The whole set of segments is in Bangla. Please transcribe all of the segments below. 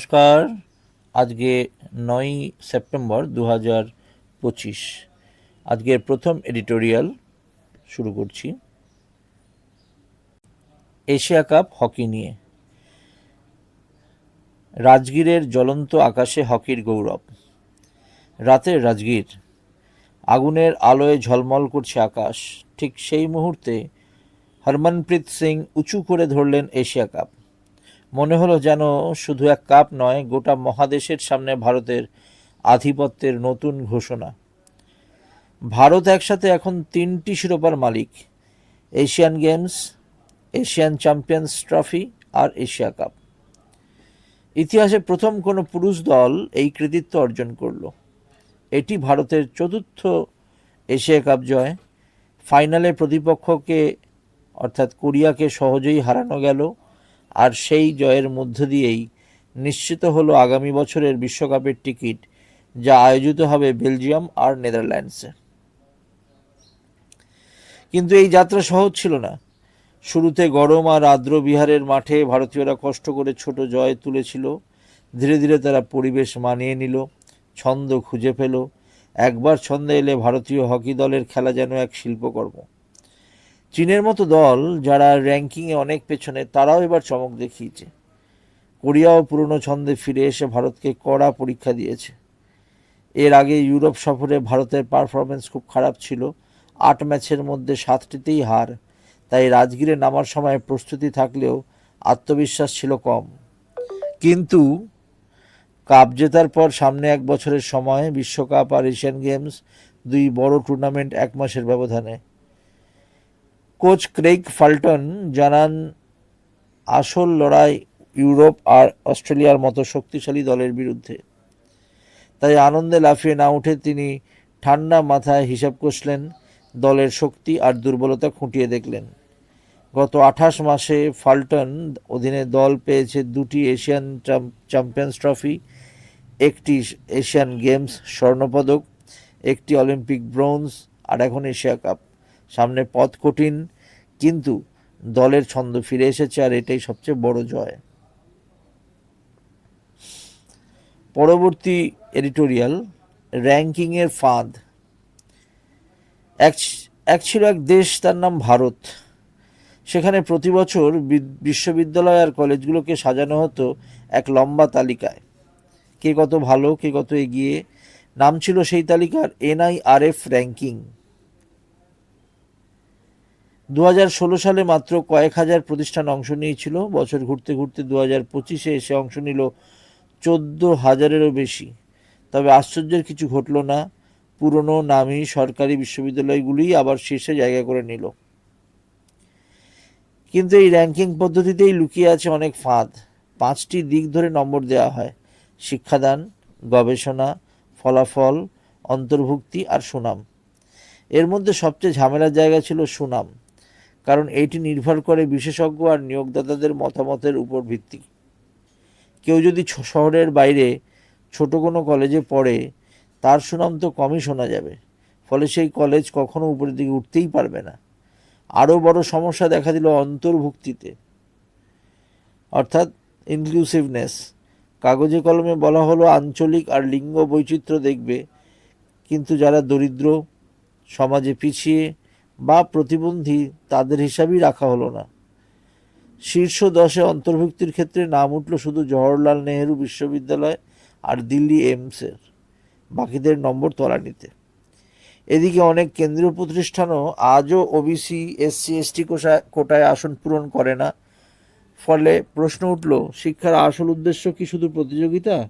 নমস্কার। আজকে নয়ই সেপ্টেম্বর দু হাজার পঁচিশ। আজকের প্রথম এডিটোরিয়াল শুরু করছি। এশিয়া কাপ হকি নিয়ে। রাজগীরের জ্বলন্ত আকাশে হকির গৌরব। রাতের রাজগীর। আগুনের আলোয় ঝলমল করছে আকাশ। ঠিক সেই মুহূর্তে হরমনপ্রীত সিং উঁচু করে ধরলেন এশিয়া কাপ। মনে হলো যেন শুধু এক কাপ নয়, গোটা মহাদেশের সামনে ভারতের আধিপত্যের নতুন ঘোষণা। ভারত একসাথে এখন তিনটি শিরোপার মালিক, Asian games, Asian champions trophy আর এশিয়া কাপ। ইতিহাসে প্রথম কোনো পুরুষ দল এই কৃতিত্ব অর্জন করল। এটি ভারতের চতুর্থ এশিয়া কাপ জয়। ফাইনালে প্রতিপক্ষকে, অর্থাৎ কোরিয়াকে সহজেই হারানো গেল। আর সেই জয়ের মধ্য দিয়েই নিশ্চিত হলো আগামী বছরের বিশ্বকাপের টিকিট, যা আয়োজিত হবে বেলজিয়াম আর নেদারল্যান্ডসে। কিন্তু এই যাত্রা সহজ ছিল না। শুরুতে গরম আর আর্দ্র বিহারের মাঠে ভারতীয়রা কষ্ট করে ছোট জয় তুলেছিল। ধীরে ধীরে তারা পরিবেশ মানিয়ে নিল, ছন্দ খুঁজে পেল। একবার ছন্দে এলে ভারতীয় হকি দলের খেলা যেন এক শিল্পকর্ম। চীনের মতো দল যারা র্যাঙ্কিংয়ে অনেক পেছনে, তারাও এবার চমক দেখিয়েছে। কোরিয়াও পুরনো ছন্দে ফিরে এসে ভারতকে কড়া পরীক্ষা দিয়েছে। এর আগে ইউরোপ সফরে ভারতের পারফরমেন্স খুব খারাপ ছিল। আট ম্যাচের মধ্যে সাতটিতেই হার। তাই রাজগীরে নামার সময় প্রস্তুতি থাকলেও আত্মবিশ্বাস ছিল কম। কিন্তু কাপ জেতার পর সামনে এক বছরের সময় বিশ্বকাপ আর এশিয়ান গেমস দুই বড় টুর্নামেন্ট এক মাসের ব্যবধানে। কোচ ক্রেইগ ফাল্টন জানান, আসল লড়াই ইউরোপ আর অস্ট্রেলিয়ার মতো শক্তিশালী দলের বিরুদ্ধে। তাই আনন্দে লাফিয়ে না উঠে তিনি ঠান্ডা মাথায় হিসাব কষলেন, দলের শক্তি আর দুর্বলতা খুঁটিয়ে দেখলেন। গত আঠাশ মাসে ফাল্টন অধীনে দল পেয়েছে দুটি এশিয়ান চ্যাম্পিয়ন্স ট্রফি, একটি এশিয়ান গেমস স্বর্ণপদক, একটি অলিম্পিক ব্রোঞ্জ, আর এখন এশিয়া কাপ। সামনে পথ কঠিন, কিন্তু দলের ছন্দ ফিরে এসেছে আর এটাই সবচেয়ে বড় জয়। পরবর্তী এডিটোরিয়াল, র্যাঙ্কিংয়ের ফাঁদ। এক এক ছিল এক দেশ, তার নাম ভারত। সেখানে প্রতি বছর বিশ্ববিদ্যালয় আর কলেজগুলোকে সাজানো হতো এক লম্বা তালিকায়। কে কত ভালো, কে কত এগিয়ে, নাম ছিল সেই তালিকার এনআইআরএফ র্যাঙ্কিং। দু হাজার ষোলো সালে মাত্র কয়েক হাজার প্রতিষ্ঠান অংশ নিয়েছিল। বছর ঘুরতে ঘুরতে দু হাজার পঁচিশে এসে অংশ নিল চোদ্দ হাজারেরও বেশি। তবে আশ্চর্যের কিছু ঘটল না। পুরনো, নামি সরকারি বিশ্ববিদ্যালয়গুলিই আবার শীর্ষে জায়গা করে নিল। কিন্তু এই র্যাঙ্কিং পদ্ধতিতেই লুকিয়ে আছে অনেক ফাঁদ। পাঁচটি দিক ধরে নম্বর দেওয়া হয়। শিক্ষাদান, গবেষণা, ফলাফল, অন্তর্ভুক্তি আর সুনাম। এর মধ্যে সবচেয়ে ঝামেলার জায়গা ছিল সুনাম। কারণ এটি নির্ভর করে বিশেষজ্ঞ আর নিয়োগদাতাদের মতামতের উপর ভিত্তি। কেউ যদি শহরের বাইরে ছোট কোনো কলেজে পড়ে, তার সুনাম তো কমই শোনা যাবে, ফলে সেই কলেজ কখনো উপরের দিকে উঠতেই পারবে না। আরও বড় সমস্যা দেখা দিল অন্তর্ভুক্তিতে। অর্থাৎ ইনক্লুসিভনেস কাগজে কলমে বলা হলো আঞ্চলিক আর লিঙ্গ বৈচিত্র্য দেখবে, কিন্তু যারা দরিদ্র, সমাজে পিছিয়ে বা প্রতিবন্ধী তাদের হিসাবেই রাখা হলো না। শীর্ষ দশে অন্তর্ভুক্তির ক্ষেত্রে নাম উঠল শুধু জওহরলাল নেহেরু বিশ্ববিদ্যালয় আর দিল্লি এইমসের। বাকিদের নম্বর তলানিতে। এদিকে অনেক কেন্দ্রীয় প্রতিষ্ঠানও আজও ওবিসি, এসসি, এসটি কোটায় আসন পূরণ করে না। ফলে প্রশ্ন উঠল, শিক্ষার আসল উদ্দেশ্য কি শুধু প্রতিযোগিতা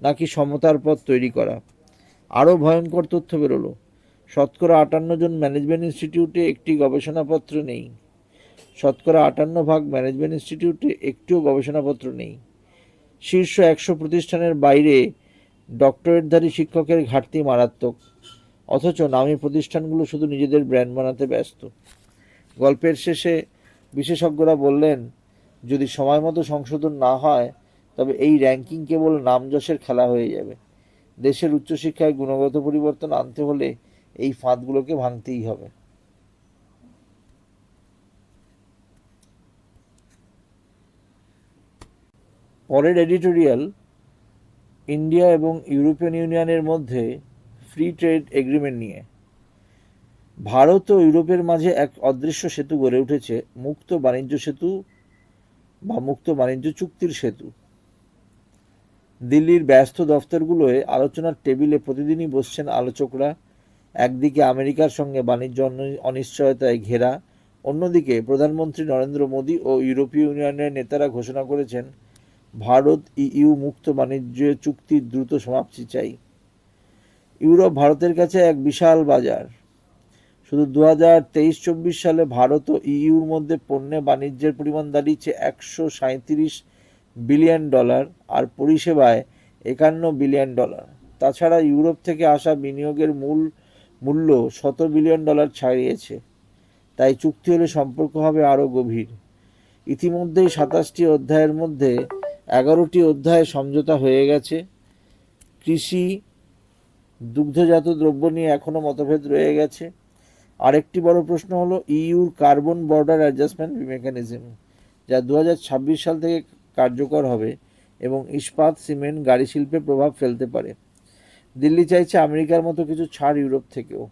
নাকি সমতার পথ তৈরি করা? আরও ভয়ঙ্কর তথ্য বেরোলো। শতকরা আটান্ন জন ম্যানেজমেন্ট ইনস্টিটিউটে একটি গবেষণাপত্র নেই। শতকরা আটান্ন ভাগ ম্যানেজমেন্ট ইনস্টিটিউটে একটিও গবেষণাপত্র নেই। শীর্ষ একশো প্রতিষ্ঠানের বাইরে ডক্টরেটধারী শিক্ষকের ঘাটতি মারাত্মক। অথচ নামী প্রতিষ্ঠানগুলো শুধু নিজেদের ব্র্যান্ড বানাতে ব্যস্ত। গল্পের শেষে বিশেষজ্ঞরা বললেন, যদি সময় মতো সংশোধন না হয়, তবে এই র্যাঙ্কিং কেবল নামযশের খেলা হয়ে যাবে। দেশের উচ্চশিক্ষায় গুণগত পরিবর্তন আনতে হলে এই ফাঁদগুলোকে ভাঙতেই হবে। পরের এডিটোরিয়াল ইন্ডিয়া এবং ইউরোপিয়ান ইউনিয়নের মধ্যে ফ্রি ট্রেড এগ্রিমেন্ট নিয়ে। ভারত ও ইউরোপের মাঝে এক অদৃশ্য সেতু গড়ে উঠেছে, মুক্ত বাণিজ্য সেতু বা মুক্ত বাণিজ্য চুক্তির সেতু। দিল্লির ব্যস্ত দফতরগুলোয় আলোচনার টেবিলে প্রতিদিনই বসছেন আলোচকরা। একদিকে আমেরিকার সঙ্গে বাণিজ্য অনি- অনিশ্চয়তায় ঘেরা, অন্যদিকে প্রধানমন্ত্রী নরেন্দ্র মোদী ও ইউরোপীয় ইউনিয়নের নেতারা ঘোষণা করেছেন, ভারত ইইউ মুক্ত বাণিজ্য চুক্তির দ্রুত সমাপ্তি চাই। ইউরোপ ভারতের কাছে এক বিশাল বাজার। শুধু দু হাজার তেইশ চব্বিশ সালে ভারত ও ইইউর মধ্যে পণ্যে বাণিজ্যের পরিমাণ দাঁড়িয়েছে একশো সাঁত্রিশ বিলিয়ন ডলার আর পরিষেবায় একান্ন বিলিয়ন ডলার। তাছাড়া ইউরোপ থেকে আসা বিনিয়োগের মূল মূল্য শত বিলিয়ন ডলার ছাড়িয়েছে। তাই চুক্তি হলে সম্পর্ক হবে আরও গভীর। ইতিমধ্যেই সাতাশটি অধ্যায়ের মধ্যে এগারোটি অধ্যায়ে সমঝোতা হয়ে গেছে। কৃষি, দুগ্ধজাত দ্রব্য নিয়ে এখনও মতভেদ রয়ে গেছে। আরেকটি বড় প্রশ্ন হলো ইইউর কার্বন বর্ডার অ্যাডজাস্টমেন্ট মেকানিজম, যা দু হাজার ছাব্বিশ সাল থেকে কার্যকর হবে এবং ইস্পাত, সিমেন্ট গাড়ি শিল্পে প্রভাব ফেলতে পারে। দিল্লি চাইছে আমেরিকার মতো কিছু ছাড় ইউরোপ থেকেও।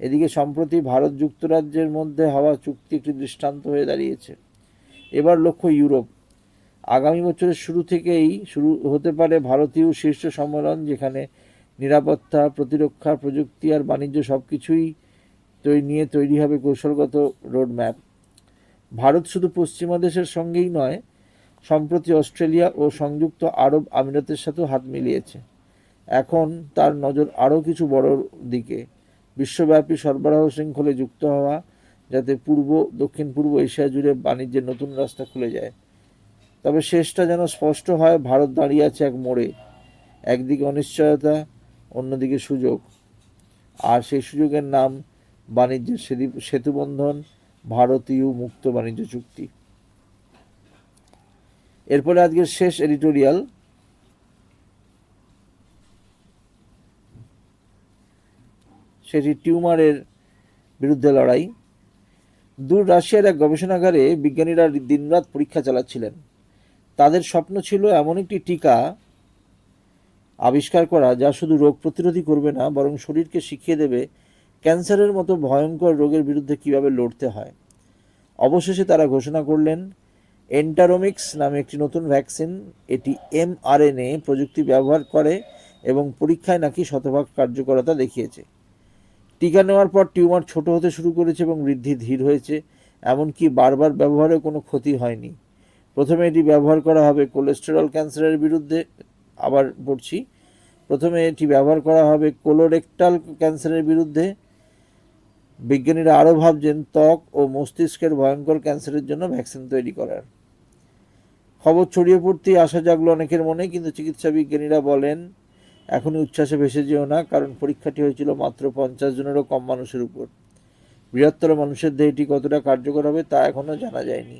এদিকে সম্প্রতি ভারত যুক্তরাজ্যের মধ্যে হওয়া চুক্তি একটি দৃষ্টান্ত হয়ে দাঁড়িয়েছে। এবার লক্ষ্য ইউরোপ। আগামী বছরের শুরু থেকেই শুরু হতে পারে ভারতীয় শীর্ষ সম্মেলন, যেখানে নিরাপত্তা, প্রতিরক্ষা, প্রযুক্তি আর বাণিজ্য সব কিছুই নিয়ে তৈরি হবে কৌশলগত রোডম্যাপ। ভারত শুধু পশ্চিমা দেশের সঙ্গেই নয়, সম্প্রতি অস্ট্রেলিয়া ও সংযুক্ত আরব আমিরাতের সাথেও হাত মিলিয়েছে। এখন তার নজর আরও কিছু বড় দিকে। বিশ্বব্যাপী সরবরাহ শৃঙ্খলে যুক্ত হওয়া যাতে পূর্ব, দক্ষিণ পূর্ব এশিয়া জুড়ে বাণিজ্যের নতুন রাস্তা খুলে যায়। তবে শেষটা যেন স্পষ্ট হয়, ভারত দাঁড়িয়ে আছে এক মোড়ে। একদিকে অনিশ্চয়তা, অন্যদিকে সুযোগ। আর সেই সুযোগের নাম বাণিজ্যের সেতু- সেতুবন্ধন, ভারতীয় মুক্ত বাণিজ্য চুক্তি। এরপরে আজকের শেষ এডিটোরিয়াল। সেটি টিউমারের বিরুদ্ধে লড়াই। দূর রাশিয়ার এক গবেষণাগারে বিজ্ঞানীরা দিনরাত পরীক্ষা চালাচ্ছিলেন। তাদের স্বপ্ন ছিল এমন একটি টিকা আবিষ্কার করা যা শুধু রোগ প্রতিরোধী করবে না, বরং শরীরকে শিখিয়ে দেবে ক্যান্সারের মতো ভয়ঙ্কর রোগের বিরুদ্ধে কীভাবে লড়তে হয়। অবশেষে তারা ঘোষণা করলেন, এন্টারোমিক্স নামে একটি নতুন ভ্যাকসিন, এটি এমআরএনএ প্রযুক্তি ব্যবহার করে এবং পরীক্ষায় নাকি শতভাগ কার্যকরতা দেখিয়েছে। টিকা নেওয়ার পর টিউমার ছোট হতে শুরু করেছে এবং বৃদ্ধি ধীর হয়েছে, এমনকি বারবার ব্যবহারে কোনো ক্ষতি হয়নি। প্রথমে এটি ব্যবহার করা হবে কোলেস্টেরল ক্যান্সারের বিরুদ্ধে, আবার পড়ছি। প্রথমে এটি ব্যবহার করা হবে কোলোরেক্টাল ক্যান্সারের বিরুদ্ধে। বিজ্ঞানীরা আরও ভাবছেন, ত্বক ও মস্তিষ্কের ভয়ঙ্কর ক্যান্সারের জন্য ভ্যাকসিন তৈরি করার। খবর ছড়িয়ে পড়তেই আশা জাগলো অনেকের মনে, কিন্তু চিকিৎসা বিজ্ঞানীরা বলেন এখনই উচ্ছ্বাসে ভেসে যেও না, কারণ পরীক্ষাটি হয়েছিল মাত্র পঞ্চাশ জনেরও কম মানুষের উপর। বৃহত্তর মানুষের দেহটি কতটা কার্যকর হবে তা এখনও জানা যায়নি।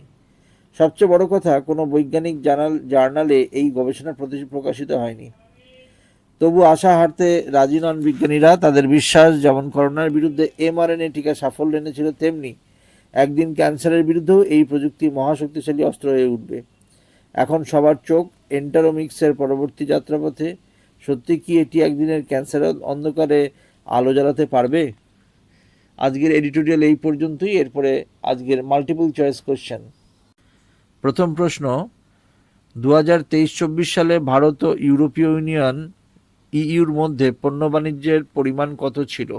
সবচেয়ে বড় কথা, কোনো বৈজ্ঞানিক জার্নাল, জার্নালে এই গবেষণা প্রকাশিত হয়নি। তবু আশা হারতে রাজি নন বিজ্ঞানীরা, তাদের বিশ্বাস, যেমন করোনার বিরুদ্ধে এমআরএনএ টিকা সাফল্য এনেছিল, তেমনি একদিন ক্যান্সারের বিরুদ্ধেও এই প্রযুক্তি মহাশক্তিশালী অস্ত্র হয়ে উঠবে। এখন সবার চোখ এন্টারোমিক্সের পরবর্তী যাত্রাপথে সত্যি কি এটি একদিনের ক্যান্সারের অন্ধকারে আলো জ্বালাতে পারবে? আজকের এডিটোরিয়াল এই পর্যন্তই। এরপরে আজকের মাল্টিপল চয়েস কোশ্চেন প্রথম প্রশ্ন দু হাজার তেইশ চব্বিশ সালে ভারত ও ইউরোপীয় ইউনিয়ন ইইউর মধ্যে পণ্য বাণিজ্যের পরিমাণ কত ছিল?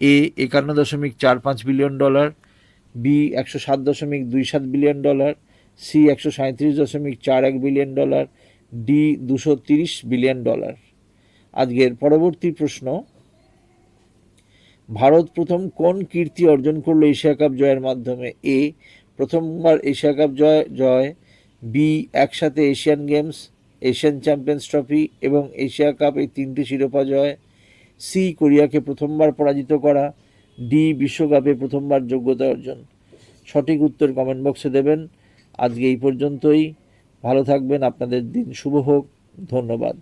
এ, একান্ন দশমিক চার পাঁচ বিলিয়ন ডলার, বি, একশো সাত দশমিক দুই সাত বিলিয়ন ডলার, সি, একশো সাঁত্রিশ দশমিক চার এক বিলিয়ন ডলার ডি দুশো তিরিশ বিলিয়ন ডলার। আজকের পরবর্তী প্রশ্ন, ভারত প্রথম কোন কীর্তি অর্জন করল এশিয়া কাপ জয়ের মাধ্যমে? এ, প্রথমবার এশিয়া কাপ জয় জয়। বি, একসাথে Asian games, Asian champions trophy এবং এশিয়া কাপ এই তিনটি শিরোপা জয়। সি, কোরিয়াকে প্রথমবার পরাজিত করা। ডি, বিশ্বকাপে প্রথমবার যোগ্যতা অর্জন। সঠিক উত্তর কমেন্ট বক্সে দেবেন। আজকে এই পর্যন্তই। ভালো থাকবেন আপনাদের দিন শুভ হোক ধন্যবাদ।